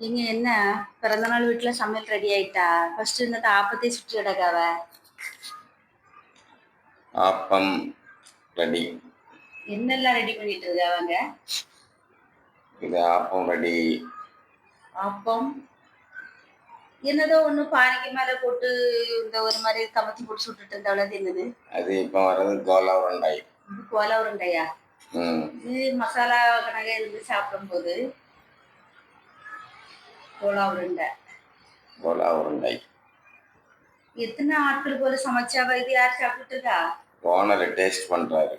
நீங்க என்ன? பிறந்த நாள் வீட்டுல சமையல் ரெடி ஆயிட்டா? ஃபர்ஸ்ட் இந்த ஆப்பத்தை சுற்றி கிடக்காவ? ஆப்பம் ரெடி என்னெல்லாம் ரெடி பண்ணிட்டு இருக்காவங்க இது ஆப்பம் ரெடி ஆப்பம் என்னதோ ஒண்ணு பானைக்கு மேல போட்டு இந்த ஒரு மாதிரி கமத்தி போட்டு சுட்டுட்டு இருந்தவளது என்னது? அது இப்போ வர்றது கோலா உருண்டை. கோலா உருண்டையா? இது மசாலா கணக்க இருந்து சாப்பிடும்போது கோலா உருண்டை. கோலா உருண்டை. எத்தனை ஆட்கள் போல சமைச்சாவ? இது யார் சாப்பிட்டு இருக்கா ஓனர் டேஸ்ட் பண்றாரு.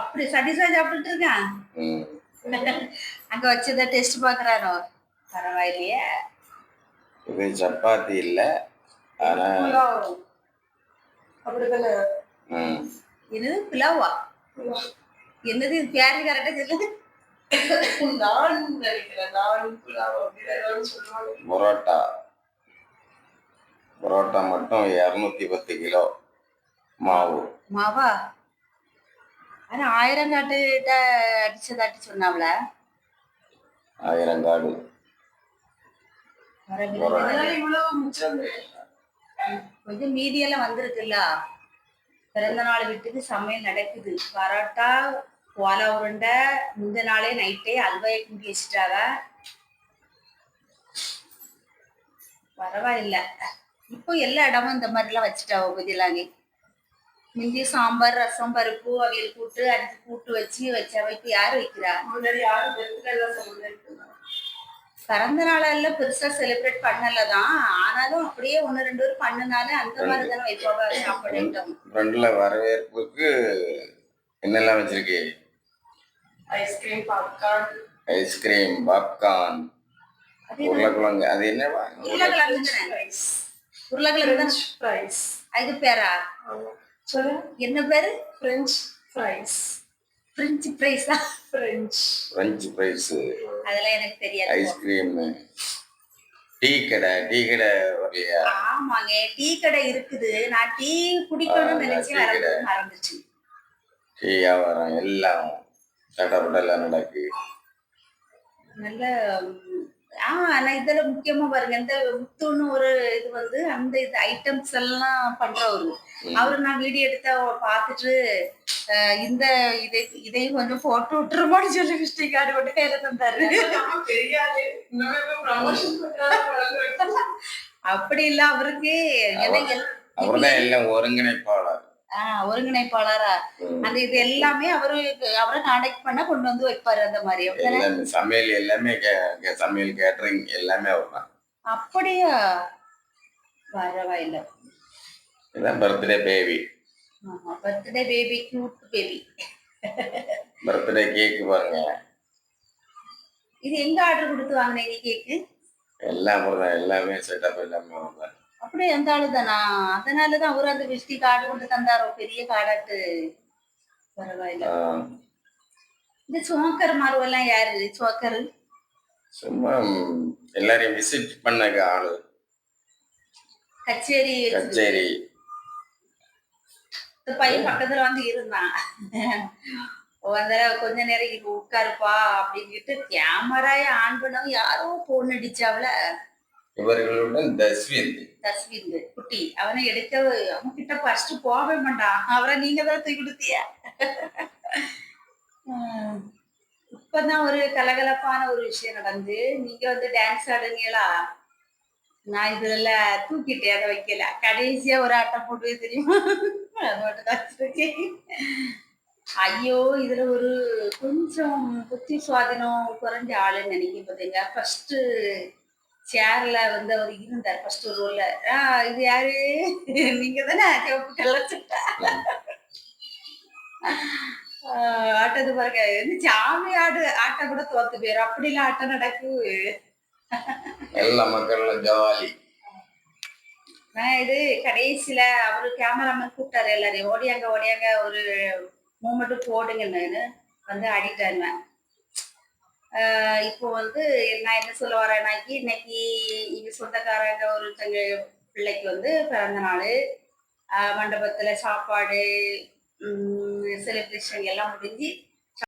அப்படி சதீஷா சாப்பிட்டு இருக்கான் அங்க வச்சத டெஸ்ட் பாக்குறானோ பரவாயில்லையே. இது சப்பாத்தி இல்லை. ஆனா என்னது? பிளவா என்னது? பேரு கரெக்டா சொல்லுது. நான் நினைக்கிறேன் சொல்லுவாங்க. பரோட்டா. பரோட்டா மட்டும் இரநூத்தி பத்து கிலோ மாவு. மாவா? ஆனா ஆயிரம் காட்டு அடிச்சதாட்டி சொன்னாவல? ஆயிரம் காடு கொஞ்சம் மீதியெல்லாம் வந்திருக்குல்ல? பிறந்த நாள் வீட்டுக்கு சமையல் நடக்குது. பரோட்டா கோலா உருண்டை முந்த நாளே நைட்டே அல்வாயை குண்டி வச்சுட்டாங்க பரவாயில்ல. இப்போ எல்லா இடமும் இந்த மாதிரிலாம் வச்சுட்டாவோ பதிலாங்க முந்தி சாம்பார் ரசம் பருப்பு அவியல் கூட்டு அரிசி கூட்டு வச்சு வச்சாவ. இப்போ யார் வைக்கிறா? பிறந்த நாளெல்லாம் பெருசா செலிப்ரேட் பண்ணல தான் ஆனாலும் அப்படியே ஒன்று ரெண்டு பேரும் பண்ணுனாலும் அந்த மாதிரி தானே வைப்பாங்க சாப்பாடு ஃப்ரெண்டில் வரவேற்புக்கு என்னெல்லாம் வச்சிருக்கு? ஐஸ்கிரீம் பாப்கார்ன் ஐஸ்கிரீம் பாப்கார்ன் அது என்ன? உருளைக்கிழங்கு அது என்னவா உருளைக்கிழங்கு ஃப்ரைஸ் உருளைக்கிழங்கு ஃப்ரைஸ் அது பேரா? சொல்லு என்ன பேரு? ஃப்ரெஞ்ச் ஃப்ரைஸ் பிரிஞ்சு பிரைஸா ஃப்ரெஞ்ச் ஃப்ரெஞ்சு ஃப்ரைஸு அதெல்லாம் எனக்கு தெரியாது. ஐஸ்கிரீம் டீ கடை டீ கடை வரலையா ஆமாங்க டீ கடை இருக்குது. நான் டீ குடிக்கணும்னு நினைச்சு மறந்துச்சு டீ வியாபாரம் எல்லாம் தடப்படலாம் நடக்கு நல்ல உம், ஆ நான் இதுல முக்கியமா பாருங்க இந்த முத்துன்னு ஒரு இது வந்து அந்த இது ஐட்டம்ஸ் எல்லாம் பண்றவரு. அவரு நான் வீடியோ எடுத்த பார்த்துட்டு அஹ், இந்த இதை இதையும் கொஞ்சம் போட்டு விட்டுருமான்னு சொல்லி விசிட்டிங் கார்டு கொண்டு கையில தந்தாரு. அப்படி இல்ல அவருக்கு அவர்தான் எல்லாம் ஒருங்கிணைப்பாளர். ஒருங்கிணைப்பாளரா. அந்த இது எல்லாமே அவரு அவரை கான்டாக்ட் பண்ணா கொண்டு வந்து வைப்பாரு அந்த மாதிரி. சமையல் எல்லாமே சமையல் கேட்டரிங் எல்லாமே அவர் தான் அப்படியா? பரவாயில்ல. இதுதான் பர்த்டே பேபி ஆமா birthday baby cute baby birthday cake பாருங்க. இது எங்க ஆர்டர் கொடுத்து வாங்கினீங்க கேக்கு எல்லாம் எல்லாமே செட்டப் எல்லாமே தான் அப்படியே எந்த ஆளு தானா அதனாலதான் அவரு அந்த விசிட்டி கார்டு கொண்டு தந்தாரோ? பெரிய கார்டாட்டு பரவாயில்ல. இந்த சோக்கர் மாறுவெல்லாம் யாரு? சோக்கர் சும்மா எல்லாரையும் விசிட் பண்ண ஆளு. கச்சேரி கச்சேரி. இந்த பையன் பக்கத்துல வந்து இருந்தான். வந்து கொஞ்ச நேரம் இங்க உட்காருப்பா அப்படின்ட்டு கேமராய ஆன் பண்ணவும் யாரோ போன் அடிச்சாவல இவர்களுடன் தஸ்விந்த். தஸ்விந்து குட்டி. அவனை எடுக்க அவன் கிட்ட ஃபர்ஸ்ட் போகவே மாட்டான். அவரை நீங்க தான் தூக்கி கொடுத்திய உம். இப்பதான் ஒரு கலகலப்பான ஒரு விஷயம் நடந்து. நீங்க வந்து டான்ஸ் ஆடுனீங்களா? நான் இதுல தூக்கிட்டே அதை வைக்கல. கடைசியா ஒரு ஆட்டம் போட்டு தெரியுமா? அது மட்டும் தான் வச்சிருக்கேன். ஐயோ இதுல ஒரு கொஞ்சம் புத்தி சுவாதினம் குறைஞ்ச ஆளுன்னு நினைக்கும் பாத்தீங்க ஃபர்ஸ்ட் சேர்ல வந்து அவர் இருந்தார். ஃபர்ஸ்ட் ரோல்ல இது யாரு? நீங்க தானே சிவப்பு கலர் சட்டை ஆஹ் ஆட்டது பாருங்க. சாமி ஆடு ஆட்டம் கூட தோத்து போயிரும். அப்படிலாம் ஆட்டம் நடக்கு. எல்லா மக்களும் ஜாலி நான் இது கடைசியில அவரு கேமராமேன் கூப்பிட்டாரு எல்லாரையும். ஓடியாங்க ஓடியாங்க ஒரு மூமெண்ட் போடுங்கன்னு வந்து ஆடிட்டாருங்க ஆஹ் இப்போ வந்து நான் என்ன சொல்ல வரேன்னாக்கி இன்னைக்கு இங்க சொந்தக்காரங்க ஒருத்தங்க பிள்ளைக்கு வந்து பிறந்த நாள். மண்டபத்துல சாப்பாடு செலிப்ரேஷன் எல்லாம் முடிஞ்சு